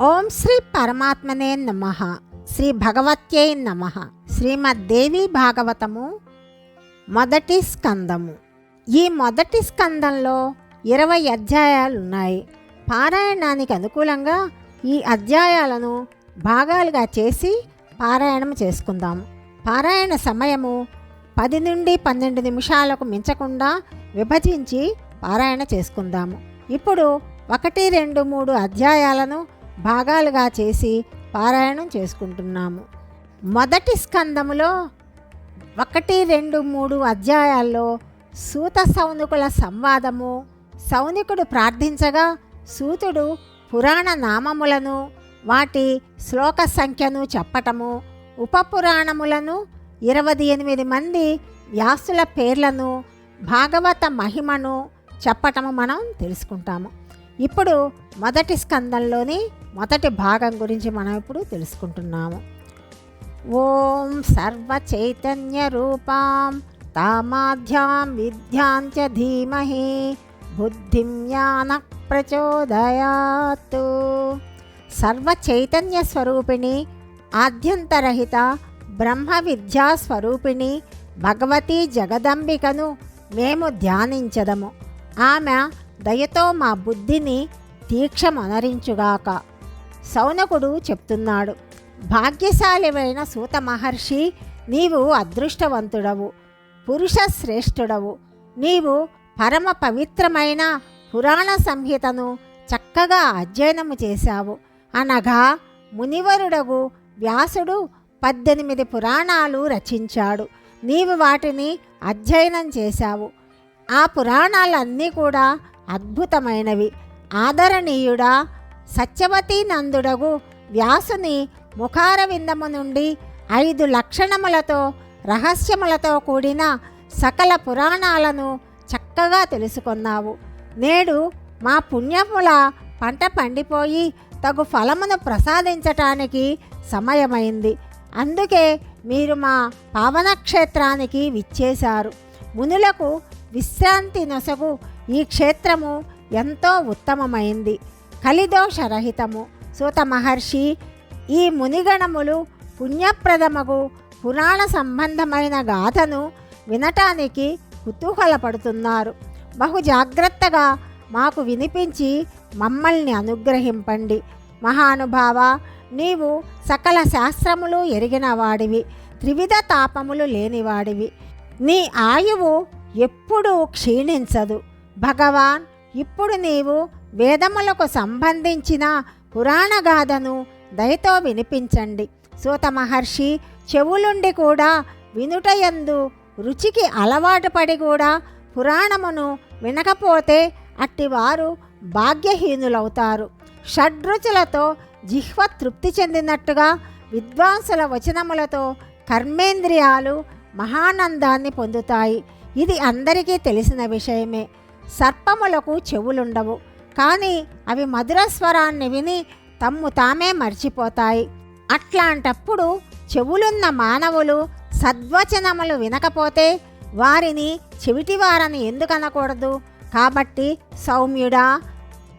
ఓం శ్రీ పరమాత్మనే నమ. శ్రీ భగవత్యై నమ. శ్రీమద్దేవి భాగవతము మొదటి స్కందము. ఈ మొదటి స్కందంలో ఇరవై అధ్యాయాలు ఉన్నాయి పారాయణానికి అనుకూలంగా ఈ అధ్యాయాలను భాగాలుగా చేసి పారాయణం చేసుకుందాము పారాయణ సమయము పది నుండి పన్నెండు నిమిషాలకు మించకుండా విభజించి పారాయణ చేసుకుందాము. ఇప్పుడు ఒకటి రెండు మూడు అధ్యాయాలను భాగాలుగా చేసి పారాయణం చేసుకుంటున్నాము. మొదటి స్కందములో ఒకటి రెండు మూడు అధ్యాయాల్లో సూత సౌనికుల సంవాదము సౌనికుడు ప్రార్థించగా సూతుడు పురాణ నామములను వాటి శ్లోక సంఖ్యను చెప్పటము ఉపపురాణములను ఇరవై ఎనిమిది మంది వ్యాసుల పేర్లను భాగవత మహిమను చెప్పటము మనం తెలుసుకుంటాము. ఇప్పుడు మొదటి స్కందంలోని మొదటి భాగం గురించి మనం ఇప్పుడు తెలుసుకుంటున్నాము. ఓం సర్వ చైతన్య రూపాం తామాధ్యాం విద్యాంచ ధీమహి బుద్ధిం జ్ఞాన ప్రచోదయాత్. సర్వ చైతన్య స్వరూపిణి ఆద్యంతరహిత బ్రహ్మ విద్యా స్వరూపిణి భగవతి జగదంబికను మేము ధ్యానించదము. ఆమె దయతో మా బుద్ధిని దీక్షమనరించుగాక సౌనకుడు చెప్తున్నాడు భాగ్యశాలివైన సూత మహర్షి నీవు అదృష్టవంతుడవు పురుష శ్రేష్ఠుడవు నీవు పరమ పవిత్రమైన పురాణ సంహితను చక్కగా అధ్యయనము చేశావు. అనగా మునివరుడగు వ్యాసుడు పద్దెనిమిది పురాణాలు రచించాడు. నీవు వాటిని అధ్యయనం చేశావు. ఆ పురాణాలన్నీ కూడా అద్భుతమైనవి. ఆదరణీయుడా సత్యవతి నందుడగు వ్యాసుని ముఖారవిందము నుండి ఐదు లక్షణములతో రహస్యములతో కూడిన సకల పురాణాలను చక్కగా తెలుసుకున్నావు. నేడు మా పుణ్యముల పంట పండిపోయి తగు ఫలమును ప్రసాదించటానికి సమయమైంది. అందుకే మీరు మా పావనక్షేత్రానికి విచ్చేశారు. మునులకు విశ్రాంతి నొసగు ఈ క్షేత్రము ఎంతో ఉత్తమమైంది. కలిదోషరహితము. సూత మహర్షి ఈ మునిగణములు పుణ్యప్రదమగు పురాణ సంబంధమైన గాథను వినటానికి కుతూహలపడుతున్నారు. బహు జాగ్రత్తగా మాకు వినిపించి మమ్మల్ని అనుగ్రహింపండి. మహానుభావ నీవు సకల శాస్త్రములు ఎరిగిన వాడివి త్రివిధ తాపములు లేనివాడివి. నీ ఆయువు ఎప్పుడూ క్షీణించదు. భగవాన్ ఇప్పుడు నీవు వేదములకు సంబంధించిన పురాణ గాథను దయతో వినిపించండి. సూత మహర్షి చెవులుండి కూడా వినుటయందు రుచికి అలవాటు పడి కూడా పురాణమును వినకపోతే అట్టివారు భాగ్యహీనులవుతారు. షడ్రుచులతో జిహ్వ తృప్తి చెందినట్టుగా విద్వాంసుల వచనములతో కర్మేంద్రియాలు మహానందాన్ని పొందుతాయి. ఇది అందరికీ తెలిసిన విషయమే. సర్పములకు చెవులుండవు. కానీ అవి మధుర స్వరాన్ని విని తమ్ము తామే మర్చిపోతాయి. అట్లాంటప్పుడు చెవులున్న మానవులు సద్వచనములు వినకపోతే వారిని చెవిటివారని ఎందుకు అనకూడదు కాబట్టి సౌమ్యుడా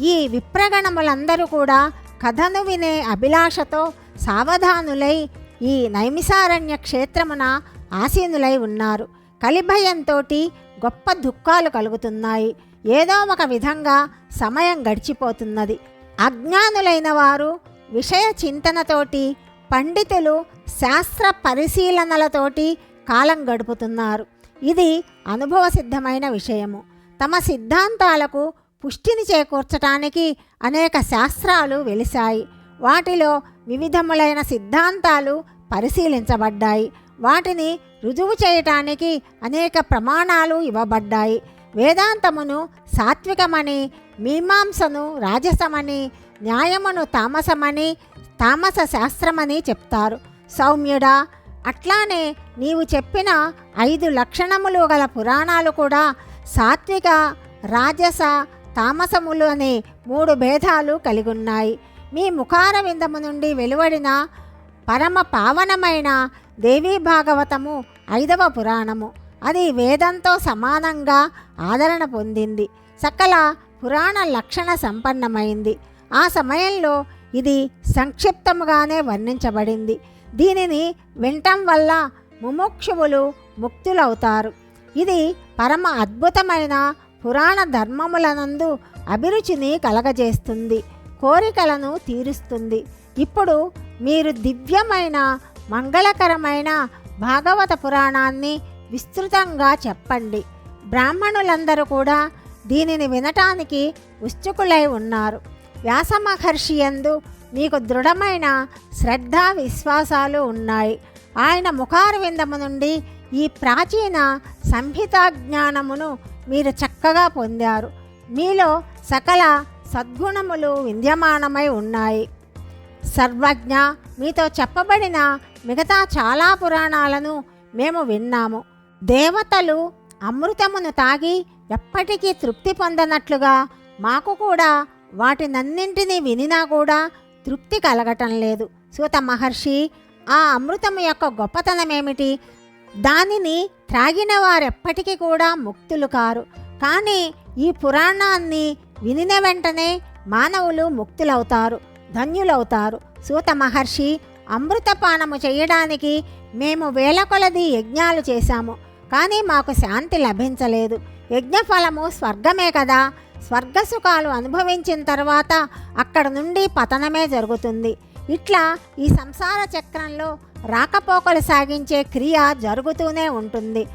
ఈ విప్రగణములందరూ కూడా కథను వినే అభిలాషతో సావధానులై ఈ నైమిసారణ్య క్షేత్రమున ఆసీనులై ఉన్నారు. కలిభయంతో గొప్ప దుఃఖాలు కలుగుతున్నాయి. ఏదో ఒక విధంగా సమయం గడిచిపోతున్నది. అజ్ఞానులైన వారు విషయ చింతనతోటి పండితులు శాస్త్ర పరిశీలనలతోటి కాలం గడుపుతున్నారు. ఇది అనుభవసిద్ధమైన విషయము. తమ సిద్ధాంతాలకు పుష్టిని చేకూర్చటానికి అనేక శాస్త్రాలు వెలిశాయి. వాటిలో వివిధములైన సిద్ధాంతాలు పరిశీలించబడ్డాయి. వాటిని రుజువు చేయటానికి అనేక ప్రమాణాలు ఇవ్వబడ్డాయి. వేదాంతమును సాత్వికమని మీమాంసను రాజసమని న్యాయమును తామసమని తామస శాస్త్రమని చెప్తారు. సౌమ్యుడా అట్లానే నీవు చెప్పిన ఐదు లక్షణములు గల పురాణాలు కూడా సాత్విక రాజస తామసములు అనే మూడు భేదాలు కలిగి ఉన్నాయి మీ ముఖార విందము నుండి వెలువడిన పరమ పావనమైన దేవీ భాగవతము ఐదవ పురాణము. అది వేదంతో సమానంగా ఆదరణ పొందింది. సకల పురాణ లక్షణ సంపన్నమైంది. ఆ సమయంలో ఇది సంక్షిప్తముగానే వర్ణించబడింది. దీనిని వినటం వల్ల ముముక్షువులు ముక్తులవుతారు. ఇది పరమ అద్భుతమైన పురాణ ధర్మములనందు అభిరుచిని కలగజేస్తుంది. కోరికలను తీరుస్తుంది. ఇప్పుడు మీరు దివ్యమైన మంగళకరమైన భాగవత పురాణాన్ని విస్తృతంగా చెప్పండి. బ్రాహ్మణులందరూ కూడా దీనిని వినటానికి ఉత్సుకులై ఉన్నారు. వ్యాస మహర్షి యందు మీకు దృఢమైన శ్రద్ధ విశ్వాసాలు ఉన్నాయి. ఆయన ముఖారవిందము నుండి ఈ ప్రాచీన సంహితా జ్ఞానమును మీరు చక్కగా పొందారు. మీలో సకల సద్గుణములు విద్యమానమై ఉన్నాయి. సర్వజ్ఞ మీతో చెప్పబడిన మిగతా చాలా పురాణాలను మేము విన్నాము. దేవతలు అమృతమును తాగి ఎప్పటికీ తృప్తి పొందనట్లుగా మాకు కూడా వాటినన్నింటినీ వినినా కూడా తృప్తి కలగటం లేదు. సూత మహర్షి ఆ అమృతము యొక్క గొప్పతనం ఏమిటి దానిని త్రాగిన వారెప్పటికీ కూడా ముక్తులు కారు. కానీ ఈ పురాణాన్ని వినిన వెంటనే మానవులు ముక్తులవుతారు. ధన్యులవుతారు. సూత మహర్షి అమృతపానము చేయడానికి మేము వేల కొలది యజ్ఞాలు చేశాము. కానీ మాకు శాంతి లభించలేదు. యజ్ఞఫలము స్వర్గమే కదా. స్వర్గ సుఖాలు అనుభవించిన తర్వాత అక్కడ నుండి పతనమే జరుగుతుంది. ఇట్లా ఈ సంసార చక్రంలో రాకపోకలు సాగించే క్రియ జరుగుతూనే ఉంటుంది.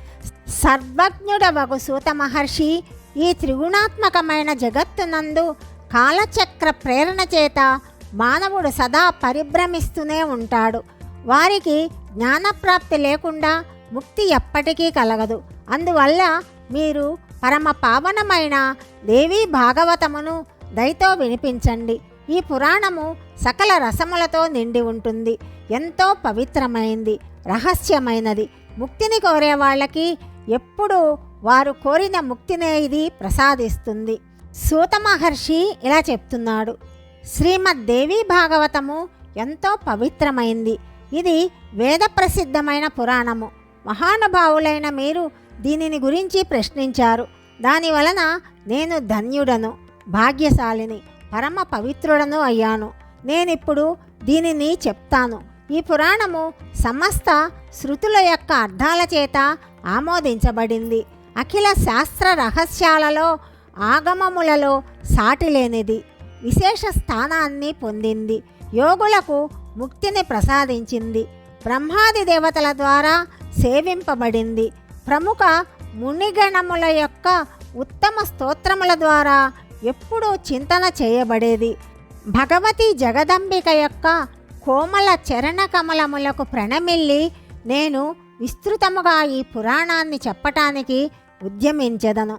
సర్వజ్ఞుడవగు సూత మహర్షి ఈ త్రిగుణాత్మకమైన జగత్తునందు కాలచక్ర ప్రేరణ చేత మానవుడు సదా పరిభ్రమిస్తూనే ఉంటాడు. వారికి జ్ఞానప్రాప్తి లేకుండా ముక్తి ఎప్పటికీ కలగదు. అందువల్ల మీరు పరమ పావనమైన దేవీ భాగవతమును దయతో వినిపించండి. ఈ పురాణము సకల రసములతో నిండి ఉంటుంది. ఎంతో పవిత్రమైంది రహస్యమైనది. ముక్తిని కోరే వాళ్ళకి ఎప్పుడు వారు కోరిన ముక్తినే ఇది ప్రసాదిస్తుంది. సూత మహర్షి ఇలా చెప్తున్నాడు. శ్రీమద్ దేవి భాగవతము ఎంతో పవిత్రమైంది. ఇది వేద ప్రసిద్ధమైన పురాణము. మహానుభావులైన మీరు దీనిని గురించి ప్రశ్నించారు. దాని వలన నేను ధన్యుడను భాగ్యశాలిని పరమ పవిత్రుడను అయ్యాను. నేనిప్పుడు దీనిని చెప్తాను. ఈ పురాణము సమస్త శృతుల యొక్క అర్థాల చేత ఆమోదించబడింది. అఖిల శాస్త్ర రహస్యాలలో ఆగమములలో సాటిలేనిది. విశేష స్థానాన్ని పొందింది. యోగులకు ముక్తిని ప్రసాదించింది. బ్రహ్మాది దేవతల ద్వారా సేవింపబడింది. ప్రముఖ మునిగణముల యొక్క ఉత్తమ స్తోత్రముల ద్వారా ఎప్పుడూ చింతన చేయబడేది. భగవతి జగదంబిక యొక్క కోమల చరణ కమలములకు ప్రణమిల్లి నేను విస్తృతముగా ఈ పురాణాన్ని చెప్పటానికి ఉద్యమించదను.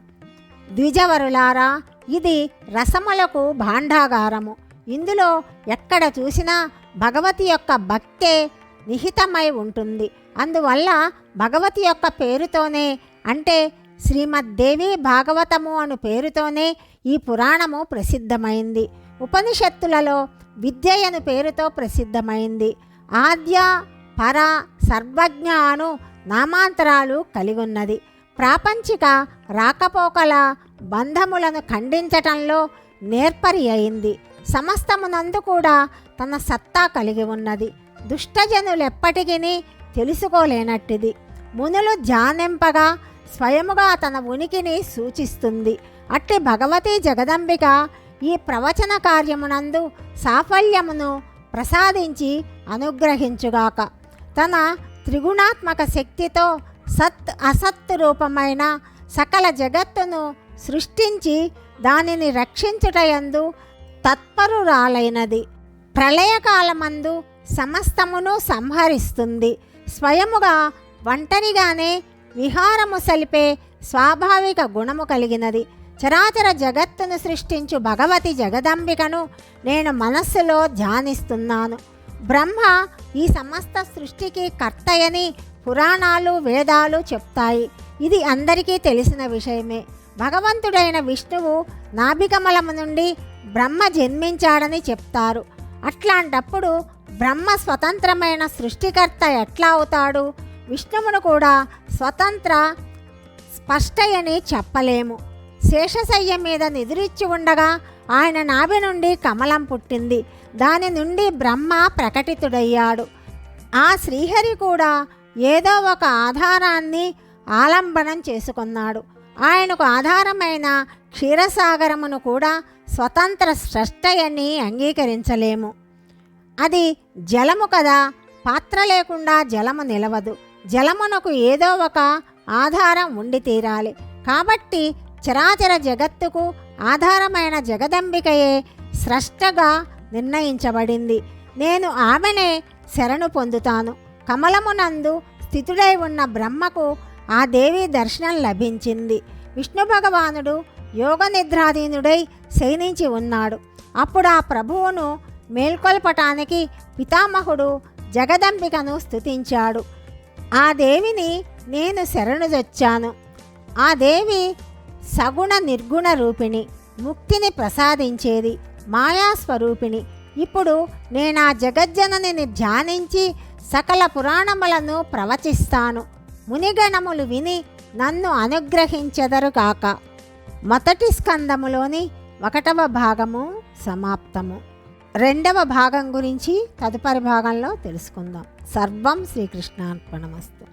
ద్విజవరులారా ఇది రసములకు భాండాగారము. ఇందులో ఎక్కడ చూసినా భగవతి యొక్క భక్తే నిహితమై ఉంటుంది. అందువల్ల భగవతి యొక్క పేరుతోనే అంటే శ్రీమద్దేవి భాగవతము అను పేరుతోనే ఈ పురాణము ప్రసిద్ధమైంది. ఉపనిషత్తులలో విద్య అను పేరుతో ప్రసిద్ధమైంది. ఆద్య పర సర్వజ్ఞ అను నామాంతరాలు కలిగున్నది. ప్రాపంచిక రాకపోకల బంధములను ఖండించటంలో నేర్పరి అయింది. సమస్తమునందు కూడా తన సత్తా కలిగి ఉన్నది. దుష్టజనులెప్పటికీ తెలుసుకోలేనట్టిది. మునులు జానింపగా స్వయముగా తన ఉనికిని సూచిస్తుంది. అట్టి భగవతి జగదంబిక ఈ ప్రవచన కార్యమునందు సాఫల్యమును ప్రసాదించి అనుగ్రహించుగాక. తన త్రిగుణాత్మక శక్తితో సత్ అసత్ రూపమైన సకల జగత్తును సృష్టించి దానిని రక్షించుటయందు తత్పరురాలైనది. ప్రళయకాలమందు సమస్తమును సంహరిస్తుంది. స్వయముగా ఒంటరిగానే విహారము సలిపే స్వాభావిక గుణము కలిగినది. చరాచర జగత్తును సృష్టించు భగవతి జగదంబికను నేను మనస్సులో ధ్యానిస్తున్నాను. బ్రహ్మ ఈ సమస్త సృష్టికి కర్తయని పురాణాలు వేదాలు చెప్తాయి. ఇది అందరికీ తెలిసిన విషయమే. భగవంతుడైన విష్ణువు నాభికమలము నుండి బ్రహ్మ జన్మించాడని చెప్తారు. అట్లాంటప్పుడు బ్రహ్మ స్వతంత్రమైన సృష్టికర్త ఎట్లా అవుతాడు? విష్ణువును కూడా స్వతంత్ర స్పష్టయని చెప్పలేము. శేషశయ్య మీద నిదురిచ్చి ఉండగా ఆయన నాభి నుండి కమలం పుట్టింది. దాని నుండి బ్రహ్మ ప్రకటితుడయ్యాడు. ఆ శ్రీహరి కూడా ఏదో ఒక ఆధారాన్ని ఆలంబనం చేసుకున్నాడు. ఆయనకు ఆధారమైన క్షీరసాగరమును కూడా స్వతంత్ర స్రష్టయని అంగీకరించలేము. అది జలము కదా పాత్ర లేకుండా జలము నిలవదు. జలమునకు ఏదో ఒక ఆధారం ఉండి తీరాలి. కాబట్టి చరాచర జగత్తుకు ఆధారమైన జగదంబికయే స్రష్టగా నిర్ణయించబడింది. నేను ఆమెనే శరణు పొందుతాను. కమలమునందు స్థితుడై ఉన్న బ్రహ్మకు ఆ దేవి దర్శనం లభించింది. విష్ణు భగవానుడు యోగ నిద్రాధీనుడై శయనించి ఉన్నాడు. అప్పుడు ఆ ప్రభువును మేల్కొల్పటానికి పితామహుడు జగదంబికను స్థుతించాడు ఆ దేవిని నేను శరణుదొచ్చాను ఆ దేవి సగుణ నిర్గుణ రూపిణి ముక్తిని ప్రసాదించేది మాయాస్వరూపిణి. ఇప్పుడు నేను ఆ జగజ్జననిని ధ్యానించి సకల పురాణములను ప్రవచిస్తాను. మునిగణములు విని నన్ను అనుగ్రహించెదరు కాక మొదటి స్కందములోని ఒకటవ భాగము సమాప్తము. రెండవ భాగం గురించి తదుపరి భాగంలో తెలుసుకుందాం. సర్వం శ్రీకృష్ణార్పణమస్తు.